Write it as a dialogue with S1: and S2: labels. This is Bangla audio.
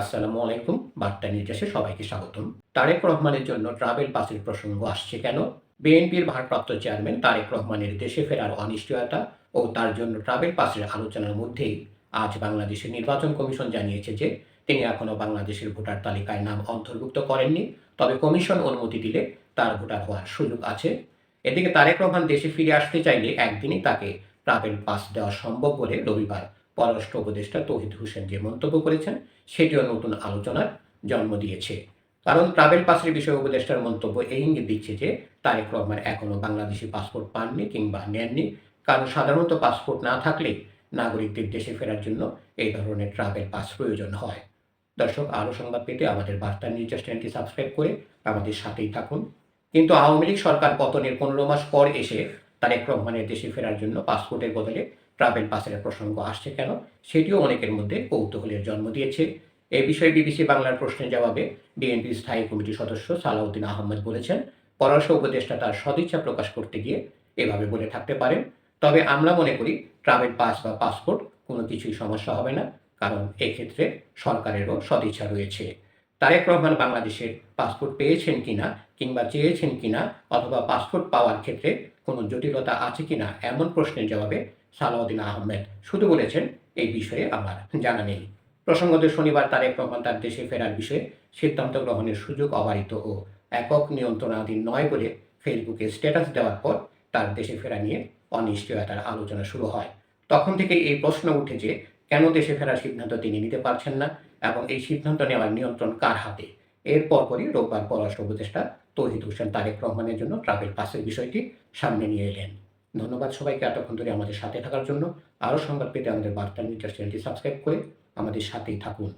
S1: আসসালামু আলাইকুম, বার্তা নির্দেশে সবাইকে স্বাগতম। তারেক রহমানের জন্য ট্রাভেল পাসের প্রসঙ্গ আসছে কেন? বিএনপির ভারপ্রাপ্ত চেয়ারম্যান তারেক রহমানের দেশে ফেরার অনিশ্চয়তা ও তার জন্য ট্রাভেল পাসের আলোচনার মধ্যেই আজ বাংলাদেশের নির্বাচন কমিশন জানিয়েছে যে তিনি এখনও বাংলাদেশের ভোটার তালিকায় নাম অন্তর্ভুক্ত করেননি, তবে কমিশন অনুমতি দিলে তার ভোটার হওয়ার সুযোগ আছে। এদিকে তারেক রহমান দেশে ফিরে আসতে চাইলে একদিনই তাকে ট্রাভেল পাস দেওয়া সম্ভব বলে রবিবার পররাষ্ট্র উপদেষ্টা তৌহিদ হোসেন যে মন্তব্য করেছেন, সেটিও নতুন আলোচনার জন্ম দিয়েছে। কারণ ট্রাভেল পাসের বিষয়ে উপদেষ্টার মন্তব্য এই ইঙ্গিত দিচ্ছে যে, তারেক রহমান এখনও বাংলাদেশি পাসপোর্ট পাননি কিংবা নেননি। কারণ সাধারণত পাসপোর্ট না থাকলে নাগরিকদের দেশে ফেরার জন্য এই ধরনের ট্রাভেল পাস প্রয়োজন হয়। দর্শক, আরও সংবাদ পেতে আমাদের বার্তা নিউজ চ্যানেলটি সাবস্ক্রাইব করে আমাদের সাথেই থাকুন। কিন্তু আওয়ামী লীগ সরকার পতনের পনেরো মাস পর এসে তারেক রহমানের দেশে ফেরার জন্য পাসপোর্টের বদলে ট্রাভেল পাসের প্রসঙ্গ আসছে কেন? সেটিও অনেকের মধ্যে কৌতূহলের জন্ম দিয়েছে। এ বিষয়ে বিবিসি বাংলার প্রশ্নের জবাবে বিএনপি স্থায়ী কমিটির সদস্য সালাউদ্দিন আহমদ বলেছেন, পররাষ্ট্র উপদেষ্টা তার সদিচ্ছা প্রকাশ করতে গিয়ে এভাবে বলে থাকতে পারেন। তবে আমরা মনে করি ট্রাভেল পাস বা পাসপোর্ট কোনো কিছুই সমস্যা হবে না, কারণ এক্ষেত্রে সরকারেরও সদিচ্ছা রয়েছে। তারেক রহমান বাংলাদেশের পাসপোর্ট পেয়েছেন কিনা কিংবা চেয়েছেন কিনা অথবা পাসপোর্ট পাওয়ার ক্ষেত্রে কোনো জটিলতা আছে কিনা এমন প্রশ্নের জবাবে সালাউদ্দিন আহমেদ। শুধু বলেছেন, এই বিষয়ে আমার জানা নেই। প্রসঙ্গত শনিবার তারেক রহমান তার দেশে ফেরার বিষয়ে সিদ্ধান্ত গ্রহণের সুযোগ অবারিত ও একক নিয়ন্ত্রণাধীন নয় বলে ফেসবুকে স্ট্যাটাস দেওয়ার পর তার দেশে ফেরা নিয়ে অনিশ্চয়তার আলোচনা শুরু হয়। তখন থেকে এই প্রশ্ন উঠে যে, কেন দেশে ফেরার সিদ্ধান্ত তিনি নিতে পারছেন না এবং এই সিদ্ধান্ত নেওয়ার নিয়ন্ত্রণ কার হাতে? এর পরপরই রোববার পররাষ্ট্র উপদেষ্টা তৌহিদ হোসেন তারেক রহমানের জন্য ট্রাভেল পাসের বিষয়টি সামনে নিয়ে এলেন। ধন্যবাদ সবাইকে এতক্ষণ ধরে আমাদের সাথে থাকার জন্য। আরও সংবাদ পেতে আমাদের বার্তা নিউজ চ্যানেলটি সাবস্ক্রাইব করে আমাদের সাথেই থাকুন।